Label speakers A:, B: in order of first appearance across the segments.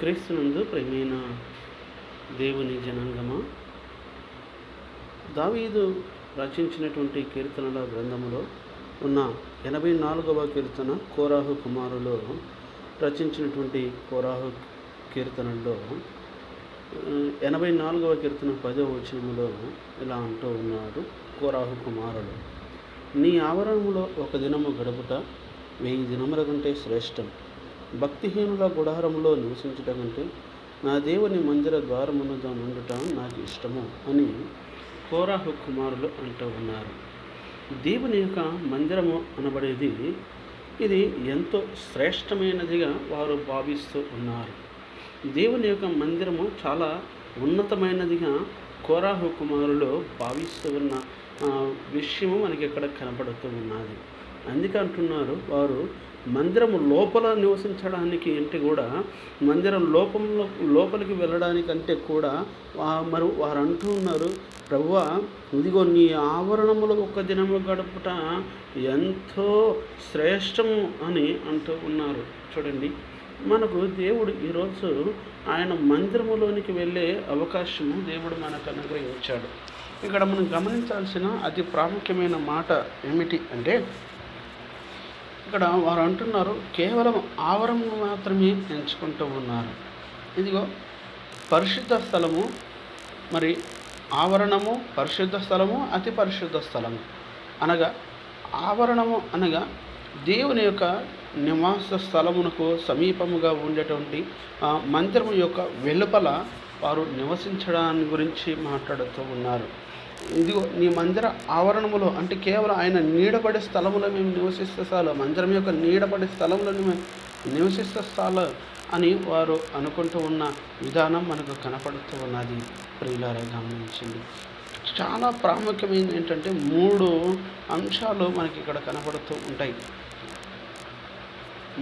A: క్రీస్తునందు ప్రేమైన దేవుని జనాంగమా? దావీదు రచించినటువంటి కీర్తనల గ్రంథములో ఉన్న ఎనభై నాలుగవ కీర్తన కోరాహు కుమారులో రచించినటువంటి కోరాహు కీర్తనల్లో ఎనభై నాలుగవ కీర్తన పదవ వచనములో ఇలా అంటూ ఉన్నాడు కోరాహు కుమారుడు నీ ఆవరణములో ఒక దినము గడుపుట వెయ్యి దినముల కంటే శ్రేష్టం. భక్తిహీనుల గుడారంలో నివసించటం కంటే నా దేవుని మందిర ద్వారమునుగా ఉండటం నాకు ఇష్టము అని కోరాహు కుమారులు అంటూ ఉన్నారు. దేవుని యొక్క మందిరము అనబడేది ఇది ఎంతో శ్రేష్టమైనదిగా వారు భావిస్తూ ఉన్నారు. దేవుని యొక్క మందిరము చాలా ఉన్నతమైనదిగా కోరాహు కుమారులు భావిస్తూ ఉన్న విషయము మనకి ఇక్కడ కనపడుతూ ఉన్నది. అందుకే అంటున్నారు వారు మందిరము లోపల నివసించడానికి అంటే కూడా మందిరం లోపంలో లోపలికి వెళ్ళడానికంటే కూడా మరి వారు అంటూ ఉన్నారు ప్రభువా ఇదిగో నీ ఆవరణములో ఒక దినము గడుపుట ఎంతో శ్రేష్టము అని అంటూ ఉన్నారు. చూడండి మనకు దేవుడు ఈరోజు ఆయన మందిరములోనికి వెళ్ళే అవకాశము దేవుడు మనకు అనుగ్రహించాడు. ఇక్కడ మనం గమనించాల్సిన అతి ప్రాముఖ్యమైన మాట ఏమిటి అంటే ఇక్కడ వారు అంటున్నారు కేవలం ఆవరణ మాత్రమే ఎంచుకుంటూ ఉన్నారు. ఇదిగో పరిశుద్ధ స్థలము మరి ఆవరణము పరిశుద్ధ స్థలము అతి పరిశుద్ధ స్థలము. అనగా ఆవరణము అనగా దేవుని యొక్క నివాస స్థలమునకు సమీపముగా ఉండేటువంటి మందిరము యొక్క వెలుపల వారు నివసించడాన్ని గురించి మాట్లాడుతూ ఉన్నారు. ఇదిగో నీ మందిర ఆవరణములో అంటే కేవలం ఆయన నీడపడే స్థలములో మేము నివసిస్తే చాలు. మందిరం యొక్క నీడపడే స్థలంలో మేము నివసిస్తే చాలు అని వారు అనుకుంటూ ఉన్న విధానం మనకు కనపడుతూ ఉన్నది. ప్రియులారా గమనించింది చాలా ప్రాముఖ్యమైనది ఏంటంటే మూడు అంశాలు మనకి ఇక్కడ కనపడుతూ ఉంటాయి.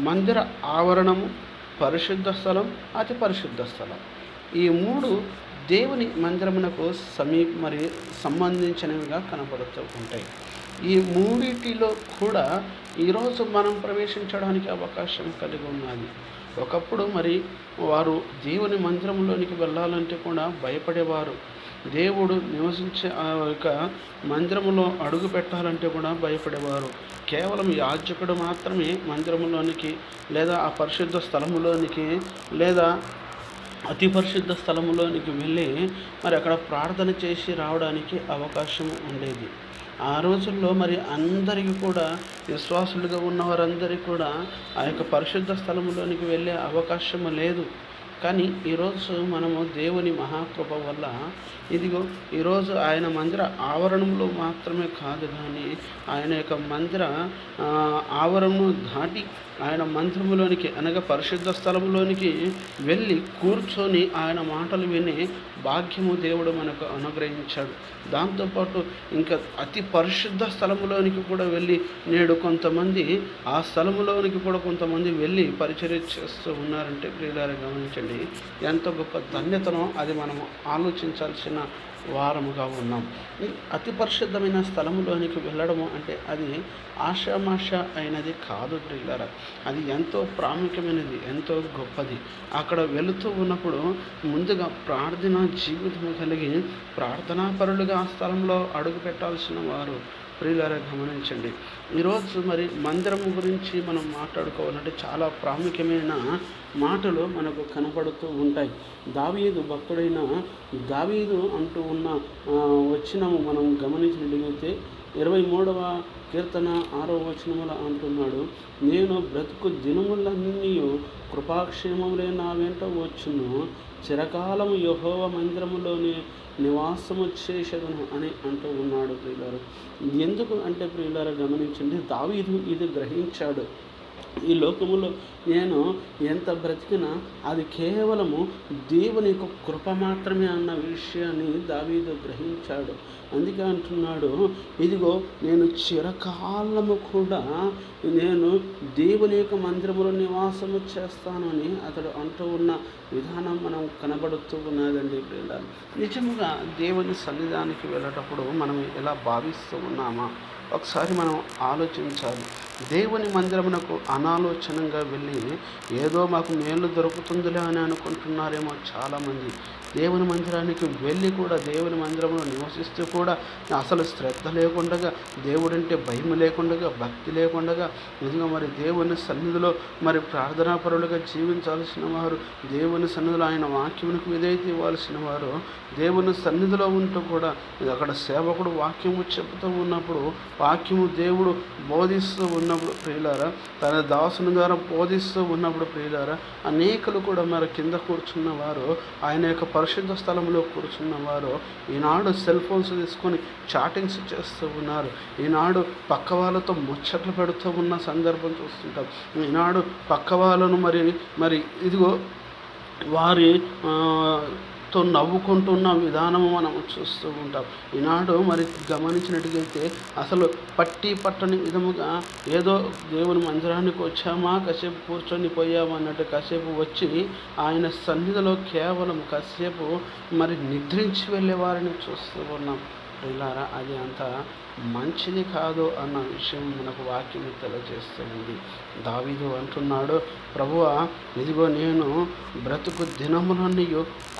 A: మందిర ఆవరణము పరిశుద్ధ స్థలం అతి పరిశుద్ధ స్థలం. ఈ మూడు దేవుని మందిరమునకు సమీప మరి సంబంధించినవిగా కనపడుతూ ఉంటాయి. ఈ మూడిటిలో కూడా ఈరోజు మనం ప్రవేశించడానికి అవకాశం కలిగి ఉన్నది. ఒకప్పుడు మరి వారు దేవుని మందిరంలోనికి వెళ్ళాలంటే కూడా భయపడేవారు. దేవుడు నివసించే ఆ యొక్క మందిరములో అడుగు పెట్టాలంటే కూడా భయపడేవారు. కేవలం యాజకుడు మాత్రమే మందిరములోనికి లేదా ఆ పరిశుద్ధ స్థలములోనికి లేదా అతి పరిశుద్ధ స్థలంలోనికి వెళ్ళి మరి అక్కడ ప్రార్థన చేసి రావడానికి అవకాశం ఉండేది. ఆ రోజుల్లో మరి అందరికీ కూడా విశ్వాసులుగా ఉన్న వారందరికీ కూడా ఆ యొక్క పరిశుద్ధ స్థలంలోనికి వెళ్ళే అవకాశం లేదు. కానీ ఈరోజు మనము దేవుని మహాకృప వల్ల ఇదిగో ఈరోజు ఆయన మందిర ఆవరణంలో మాత్రమే కాదు కానీ ఆయన యొక్క మందిర ఆవరణను దాటి ఆయన మంత్రములోనికి అనగా పరిశుద్ధ స్థలంలోనికి వెళ్ళి కూర్చొని ఆయన మాటలు విని భాగ్యము దేవుడు మనకు అనుగ్రహించాడు. దాంతోపాటు ఇంకా అతి పరిశుద్ధ స్థలములోనికి కూడా వెళ్ళి నేడు కొంతమంది ఆ స్థలములోనికి కూడా కొంతమంది వెళ్ళి పరిచర్య చేస్తూ ఉన్నారంటే ప్రియులారా గమనించండి. ఎంత గొప్ప ధన్యతనో అది మనం ఆలోచించాల్సిన వారముగా ఉన్నాం. అతి పరిశుద్ధమైన స్థలములోనికి వెళ్ళడము అంటే అది ఆషామాష అయినది కాదు ప్రియులారా. అది ఎంతో ప్రాముఖ్యమైనది ఎంతో గొప్పది. అక్కడ వెళుతూ ఉన్నప్పుడు ముందుగా ప్రార్థన జీవితం కలిగి ప్రార్థనాపరులుగా ఆ స్థలంలో అడుగు పెట్టాల్సిన వారు ప్రియులారా గమనించండి. ఈరోజు మరి మందిరము గురించి మనం మాట్లాడుకోవాలంటే చాలా ప్రాముఖ్యమైన మాటలు మనకు కనపడుతూ ఉంటాయి. దావీదు భక్తుడైన దావీదు అంటూ ఉన్న వచ్చినము మనం గమనించినట్లయితే ఇరవై మూడవ కీర్తన ఆరో వచనముల అంటున్నాడు నేను బ్రతుకు దినములన్నీ కృపాక్షేమములే నా వెంట వచ్చును. చిరకాలము యహోవ మందిరములోని నివాసము చేసేదను అని అంటూ ఉన్నాడు ప్రియులారు. ఎందుకు అంటే ప్రియులారు గమనించండి దావీదు ఇది గ్రహించాడు. ఈ లోకములో నేను ఎంత బ్రతికినా అది కేవలము దేవుని యొక్క కృప మాత్రమే అన్న విషయాన్ని దావీదు గ్రహించాడు. అందుకే అంటున్నాడు ఇదిగో నేను చిరకాలము కూడా నేను దేవుని యొక్క మందిరములో నివాసము చేస్తానని అతడు అంటూ ఉన్న విధానం మనం కనబడుతూ ఉన్నదండి పిల్లలు నిజముగా దేవుని సన్నిధానికి వెళ్ళేటప్పుడు మనం ఎలా భావిస్తూ ఉన్నామా? ఒకసారి మనం ఆలోచించాలి. దేవుని మందిరమునకు అనాలోచనంగా వెళ్ళి ఏదో మాకు మేలు దొరుకుతుందిలే అని అనుకుంటున్నారేమో చాలామంది. దేవుని మందిరానికి వెళ్ళి కూడా దేవుని మందిరంలో నివసిస్తూ కూడా అసలు శ్రద్ధ లేకుండా దేవుడంటే భయం లేకుండా భక్తి లేకుండా నిజంగా మరి దేవుని సన్నిధిలో మరి ప్రార్థనాపరులుగా జీవించాల్సిన వారు దేవుని సన్నిధిలో ఆయన వాక్యమునికి ఏదైతే ఇవ్వాల్సిన వారు దేవుని సన్నిధిలో ఉంటూ కూడా అక్కడ సేవకుడు వాక్యము చెబుతూ ఉన్నప్పుడు వాక్యము దేవుడు బోధిస్తూ ఉన్నప్పుడు ప్రియులారా తన దాసుని ద్వారా బోధిస్తూ ఉన్నప్పుడు ప్రియులారా అనేకులు కూడా మరి కింద కూర్చున్న వారు ఆయన యొక్క పరిశుద్ధ స్థలంలో కూర్చున్న వారు ఈనాడు సెల్ ఫోన్స్ తీసుకొని చాటింగ్స్ చేస్తూ ఉన్నారు. ఈనాడు పక్క వాళ్ళతో ముచ్చట్లు పెడుతూ ఉన్న సందర్భం చూస్తుంటాం. ఈనాడు పక్క వాళ్ళను మరి మరి ఇదిగో వారి ఎంతో నవ్వుకుంటున్న విధానము మనం చూస్తూ ఉంటాం. ఈనాడు మరి గమనించినట్టుగైతే అసలు పట్టి పట్టని విధముగా ఏదో దేవుని మందిరానికి వచ్చామా కాసేపు కూర్చొని పోయామా అన్నట్టు కాసేపు వచ్చి ఆయన సన్నిధిలో కేవలం కాసేపు మరి నిద్రించి వెళ్ళే వారిని చూస్తూ ఉన్నాం. ఇలారా అది అంత మంచిది కాదు అన్న విషయం మనకు వాక్యం తెలియజేస్తుంది. దావీదు అంటున్నాడు ప్రభువ ఇదిగో నేను బ్రతుకు దినములన్నీ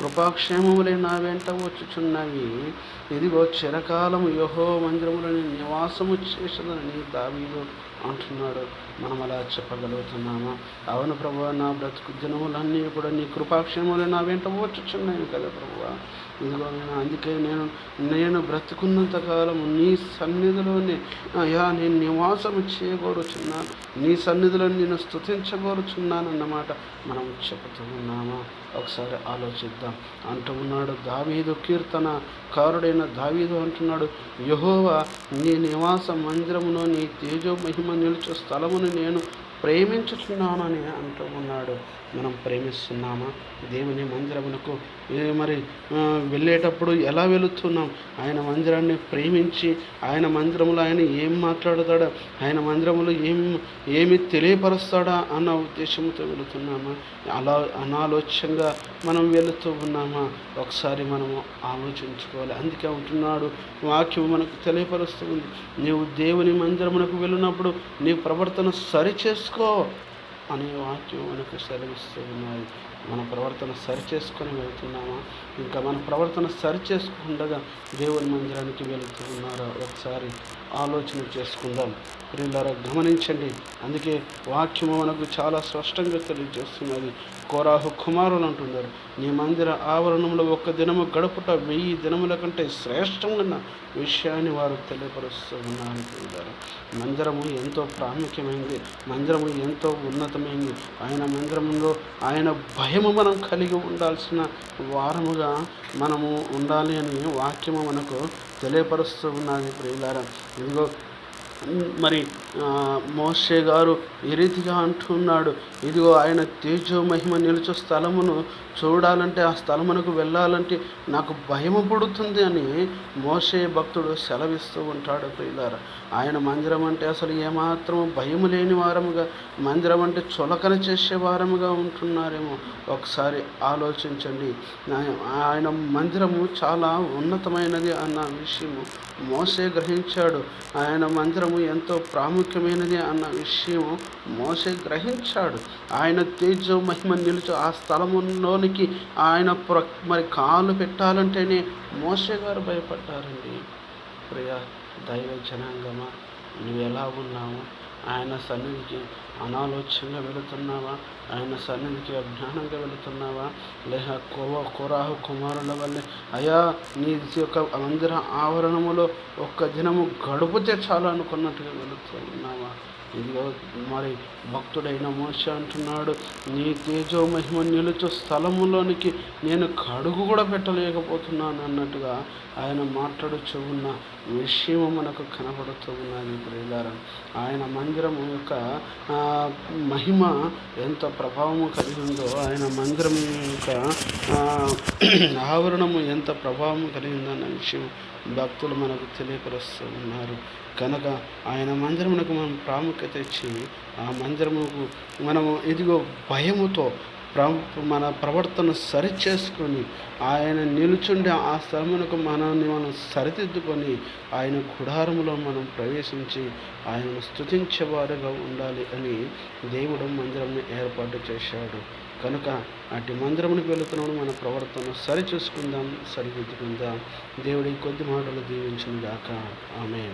A: కృపాక్షేమములే నా వెంట వచ్చుచున్నవి. ఇదిగో చిరకాలము యహో మందిరములని నివాసము చేసదని దావీదు అంటున్నాడు. మనం అలా చెప్పగలుగుతున్నామా? అవును ప్రభు నా బ్రతుకు దినములన్నీ కూడా నీ కృపాక్షేమములే నా వెంట వచ్చుచున్నాయి కదా ప్రభు. ఇదిగో నేను అందుకే నేను నేను బ్రతుకున్నంత కాలం నీ సన్నిధిలోనే అయ్యా నేను నివాసం చేయగోరుచున్నాను నీ సన్నిధిలో నేను స్థుతించగోరుచున్నాను అన్నమాట మనం చెబుతూ ఉన్నామా ఒకసారి ఆలోచిద్దాం. అంటూ ఉన్నాడు దావీదు కీర్తన కారుడైన దావీదు అంటున్నాడు యహోవా నీ నివాస మందిరమును నీ తేజో అభిమన్యులు నిలుచు స్థలమును నేను ప్రేమించుచున్నానని అంటూ ఉన్నాడు. మనం ప్రేమిస్తున్నామా? దేవుని మందిరమునకు మరి వెళ్ళేటప్పుడు ఎలా వెళుతున్నాం? ఆయన మందిరాన్ని ప్రేమించి ఆయన మందిరంలో ఆయన ఏం మాట్లాడతాడా? ఆయన మందిరంలో ఏం ఏమి తెలియపరుస్తాడా అన్న ఉద్దేశంతో వెళుతున్నామా? అలా అనాలోచ్యంగా మనం వెళుతూ ఉన్నామా? ఒకసారి మనము ఆలోచించుకోవాలి. అందుకే ఉంటున్నాడు వాక్యం మనకు తెలియపరుస్తుంది. నీవు దేవుని మందిరమునకు వెళ్ళినప్పుడు నీ ప్రవర్తన సరిచేసుకో అనే వాక్యం మనకు సెలవిస్తూ ఉన్నది మన ప్రవర్తన సరి చేసుకొని వెళ్తున్నామా? ఇంకా మన ప్రవర్తన సరి చేసుకుండగా దేవుని మందిరానికి వెళుతున్నారా? ఒకసారి ఆలోచన చేసుకుందాం. ప్రియులారా గమనించండి. అందుకే వాక్యము మనకు చాలా స్పష్టంగా తెలియజేస్తున్నది. కోరాహు కుమారులు అంటున్నారు నీ మందిర ఆవరణంలో ఒక్క దినము గడుపుట వెయ్యి దినముల కంటే శ్రేష్టమైన విషయాన్ని వారు తెలియపరుస్తూ ఉన్నారు మందిరము ఎంతో ప్రాముఖ్యమైంది. మందిరము ఎంతో ఉన్నతమైంది. ఆయన మందిరంలో ఆయన భయము మనం కలిగి ఉండాల్సిన వారముగా మనము ఉండాలి అని వాక్యము మనకు తెలియపరుస్తూ ఉన్నది ప్రియులారా. ఇదిగో మరి మోషే గారు ఈ రీతిగా అంటున్నాడు ఇదిగో ఆయన తేజో మహిమ నిలుచు స్థలమును చూడాలంటే ఆ స్థలమునకు వెళ్ళాలంటే నాకు భయం పుడుతుంది అని మోసే భక్తుడు సెలవిస్తూ ఉంటాడు ప్రియులారా. ఆయన మందిరం అంటే అసలు ఏమాత్రం భయం లేని వారముగా మందిరం అంటే చులకన చేసే వారముగా ఉంటున్నారేమో. ఒకసారి ఆలోచించండి. ఆయన మందిరము చాలా ఉన్నతమైనది అన్న విషయము మోసే గ్రహించాడు. ఆయన మందిరము ఎంతో ప్రాముఖ్యమైనది అన్న విషయం మోసే గ్రహించాడు. ఆయన తేజో మహిమ నిలుచు ఆ స్థలములోనికి ఆయన మరి కాలు పెట్టాలంటేనే మోసే గారు భయపడ్డారండి. ప్రియా దైవ జనాంగమా నువ్వు ఎలా ఉన్నావు? ఆయన సన్నిధికి అనాలోచ్యంగా వెళుతున్నావా? ఆయన సన్నిధికి అజ్ఞానంగా వెళుతున్నావా? లేక కోవ కురాహు కుమారుల వల్లే? అయా నీ యొక్క మందిర ఆవరణములో ఒక్క దినము గడుపుతే చాలు అనుకున్నట్టుగా వెళుతున్నావా ఇదిగో మరి భక్తుడైన మోష అంటున్నాడు నీ తేజో మహిమ నిలుచు స్థలములోనికి నేను కడుగు కూడా పెట్టలేకపోతున్నాను అన్నట్టుగా ఆయన మాట్లాడుచు ఉన్న విషయం మనకు కనబడుతూ ఉన్నది ప్రియులారా. ఆయన మందిరం యొక్క మహిమ ఎంత ప్రభావము కలిగి ఉందో ఆయన మందిరం యొక్క ఆవరణము ఎంత ప్రభావం కలిగిందన్న విషయం భక్తులు మనకు తెలియపరుస్తూ ఉన్నారు కనుక ఆయన మందిరమునకు మనం ప్రాముఖ్యత ఇచ్చి ఆ మందిరముకు మనము ఇదిగో భయముతో మన ప్రవర్తన సరి చేసుకొని ఆయన నిలుచుండే ఆ స్థలమునకు మనల్ని మనం సరిదిద్దుకొని ఆయన గుడారములో మనం ప్రవేశించి ఆయనను స్తుతించేవారుగా ఉండాలి అని దేవుడు మందిరంని ఏర్పాటు చేశాడు. కనుక అటు మందిరమునికి వెళుతున్నాడు మన ప్రవర్తన సరి చూసుకుందాం సరిదిద్దుకుందాం. దేవుడి కొద్ది మాటలు దీవించిన దాకా ఆమె